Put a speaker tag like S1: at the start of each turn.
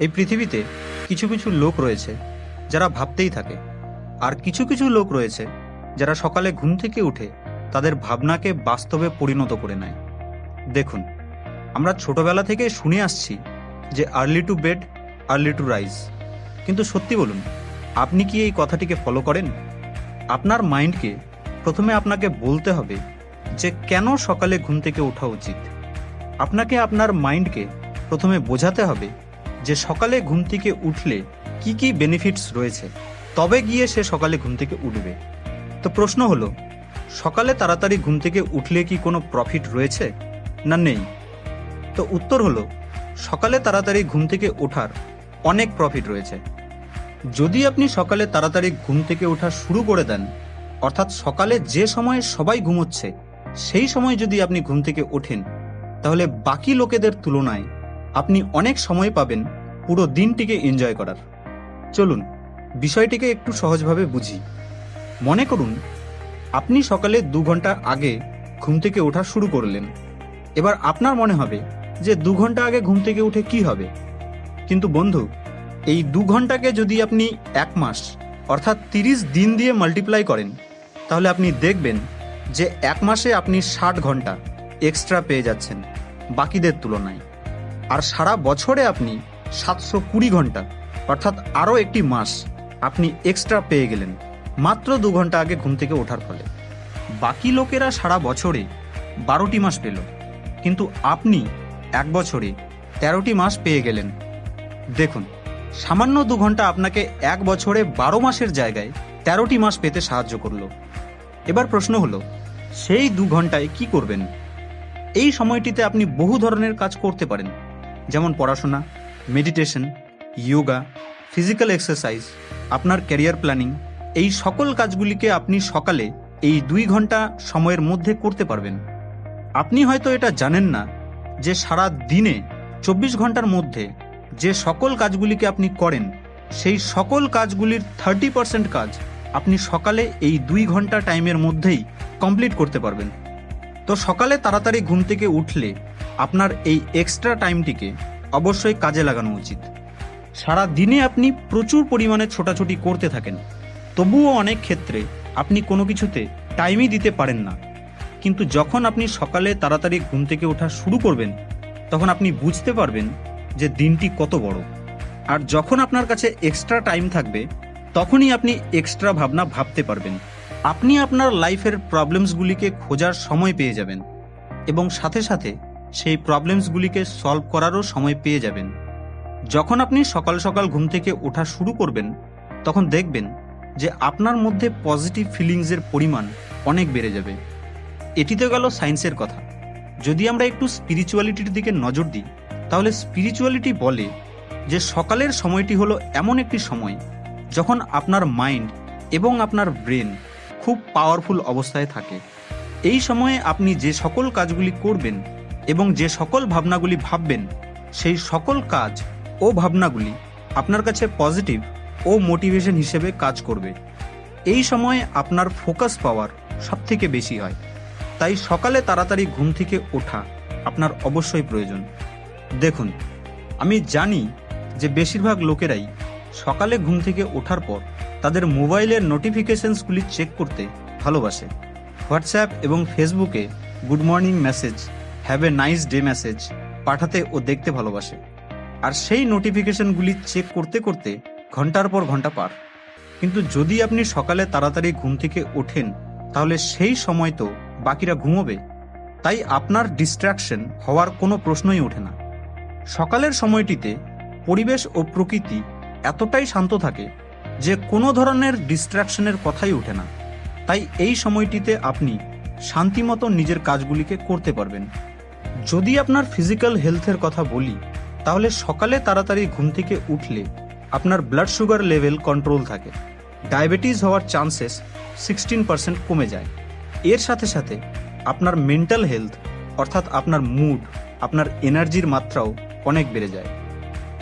S1: এই পৃথিবীতে কিছু কিছু লোক রয়েছে যারা ভাবতেই থাকে। আর কিছু কিছু লোক রয়েছে যারা সকালে ঘুম থেকে উঠে তাদের ভাবনাকে বাস্তবে পরিণত করে নেয়। দেখুন, আমরা ছোটবেলা থেকে শুনে আসছি যে early to bed, early to rise. কিন্তু সত্যি বলুন, আপনি কি এই কথাটিকে ফলো করেন? আপনার মাইন্ডকে প্রথমে আপনাকে বলতে হবে যে কেন সকালে ঘুম থেকে ওঠা উচিত। আপনাকে আপনার মাইন্ডকে প্রথমে বোঝাতে হবে যে সকালে ঘুম থেকে উঠলে কি কি বেনিফিটস রয়েছে, তবে গিয়ে সে সকালে ঘুম থেকে উঠবে? তো প্রশ্ন হলো, সকালে তাড়াতাড়ি ঘুম থেকে উঠলে কি কোনো প্রফিট রয়েছে, না নেই? তো উত্তর হলো, সকালে তাড়াতাড়ি ঘুম থেকে ওঠার অনেক প্রফিট রয়েছে। যদি আপনি সকালে তাড়াতাড়ি ঘুম থেকে ওঠা শুরু করে দেন, অর্থাৎ সকালে যে সময়ে সবাই ঘুমোচ্ছে, সেই সময় যদি আপনি ঘুম থেকে ওঠেন, তাহলে বাকি লোকেদের তুলনায় আপনি অনেক সময় পাবেন পুরো দিনটিকে এনজয় করার। চলুন, বিষয়টিকে একটু সহজভাবে বুঝি। মনে করুন, আপনি সকালে দু ঘণ্টা আগে ঘুম থেকে ওঠা শুরু করলেন। এবার আপনার মনে হবে যে দু ঘণ্টা আগে ঘুম থেকে উঠে কি হবে। কিন্তু বন্ধু, এই দু ঘন্টাকে যদি আপনি এক মাস, অর্থাৎ তিরিশ দিন দিয়ে মাল্টিপ্লাই করেন, তাহলে আপনি দেখবেন যে এক মাসে আপনি ষাট ঘণ্টা এক্সট্রা পেয়ে যাচ্ছেন বাকিদের তুলনায়। আর সারা বছরে আপনি সাতশো কুড়ি ঘণ্টা, অর্থাৎ আরও একটি মাস আপনি এক্সট্রা পেয়ে গেলেন, মাত্র দু ঘণ্টা আগে ঘুম থেকে ওঠার ফলে। বাকি লোকেরা সারা বছরে বারোটি মাস পেল, কিন্তু আপনি এক বছরে তেরোটি মাস পেয়ে গেলেন। দেখুন, সামান্য দু ঘণ্টা আপনাকে এক বছরে বারো মাসের জায়গায় তেরোটি মাস পেতে সাহায্য করল। এবার প্রশ্ন হলো, সেই দু ঘন্টায় কি করবেন? এই সময়টিতে আপনি বহু ধরনের কাজ করতে পারেন, যেমন পড়াশোনা মেডিটেশন ইয়োগা ফিজিক্যাল এক্সারসাইজ আপনার ক্যারিয়ার প্ল্যানিং এই সকল কাজগুলিকে আপনি সকালে এই দুই ঘণ্টা সময়ের মধ্যে করতে পারবেন। আপনি হয়তো এটা জানেন না যে সারা দিনে চব্বিশ ঘণ্টার মধ্যে যে সকল কাজগুলিকে আপনি করেন, সেই সকল কাজগুলির থার্টি পার্সেন্ট কাজ আপনি সকালে এই দুই ঘণ্টা টাইমের মধ্যেই কমপ্লিট করতে পারবেন। তো সকালে তাড়াতাড়ি ঘুম থেকে উঠলে আপনার এই এক্সট্রা টাইমটিকে অবশ্যই কাজে লাগানো উচিত। সারা দিনে আপনি প্রচুর পরিমাণে ছোটাছুটি করতে থাকেন। তবুও অনেক ক্ষেত্রে আপনি কোনো কিছুতে টাইমই দিতে পারেন না। কিন্তু যখন আপনি সকালে তাড়াতাড়ি ঘুম থেকে ওঠা শুরু করবেন, তখন আপনি বুঝতে পারবেন যে দিনটি কত বড়। আর যখন আপনার কাছে এক্সট্রা টাইম থাকবে, তখনই আপনি এক্সট্রা ভাবনা ভাবতে পারবেন। আপনি আপনার লাইফের প্রবলেমসগুলিকে খোঁজার সময় পেয়ে যাবেন। এবং সাথে সাথে সেই প্রবলেমসগুলিকে সলভ করারও সময় পেয়ে যাবেন। যখন আপনি সকাল সকাল ঘুম থেকে ওঠা শুরু করবেন, তখন দেখবেন যে আপনার মধ্যে পজিটিভ ফিলিংসের পরিমাণ অনেক বেড়ে যাবে। এটি তো গেল সায়েন্সের কথা। যদি আমরা একটু স্পিরিচুয়ালিটির দিকে নজর দিই, তাহলে স্পিরিচুয়ালিটি বলে যে সকালের সময়টি হলো এমন একটি সময় যখন আপনার মাইন্ড এবং আপনার ব্রেন খুব পাওয়ারফুল অবস্থায় থাকে। এই সময়ে আপনি যে সকল কাজগুলি করবেন এবং যে সকল ভাবনাগুলি ভাববেন, সেই সকল কাজ ও ভাবনাগুলি আপনার কাছে পজিটিভ ও মোটিভেশন হিসেবে কাজ করবে। এই সময়ে আপনার ফোকাস পাওয়ার সবথেকে বেশি হয়। তাই সকালে তাড়াতাড়ি ঘুম থেকে ওঠা আপনার অবশ্যই প্রয়োজন। দেখুন, আমি জানি যে বেশিরভাগ লোকেরাই সকালে ঘুম থেকে ওঠার পর তাদের মোবাইলের নোটিফিকেশনসগুলি চেক করতে ভালোবাসে। হোয়াটসঅ্যাপ এবং ফেসবুকে good morning message have a nice day message পাঠাতে ও দেখতে ভালোবাসে। আর সেই নোটিফিকেশনগুলি চেক করতে করতে ঘণ্টার পর ঘণ্টা পার। কিন্তু যদি আপনি সকালে তাড়াতাড়ি ঘুম থেকে ওঠেন, তাহলে সেই সময় তো বাকিরা ঘুমোবে। তাই আপনার ডিস্ট্র্যাকশন হওয়ার কোনো প্রশ্নই ওঠে না। সকালের সময়টিতে পরিবেশ ও প্রকৃতি এতটাই শান্ত থাকে যে কোনো ধরনের ডিস্ট্র্যাকশনের কথাই ওঠে না। তাই এই সময়টিতে আপনি শান্তিমতো নিজের কাজগুলিকে করতে পারবেন। যদি আপনার ফিজিক্যাল হেলথের কথা বলি, তাহলে সকালে তাড়াতাড়ি ঘুম থেকে উঠলে আপনার ব্লাড সুগার লেভেল কন্ট্রোল থাকে। ডায়াবেটিস হওয়ার চান্সেস সিক্সটিন পার্সেন্ট কমে যায়। এর সাথে সাথে আপনার মেন্টাল হেলথ অর্থাৎ আপনার মুড আপনার এনার্জির মাত্রাও অনেক বেড়ে যায়।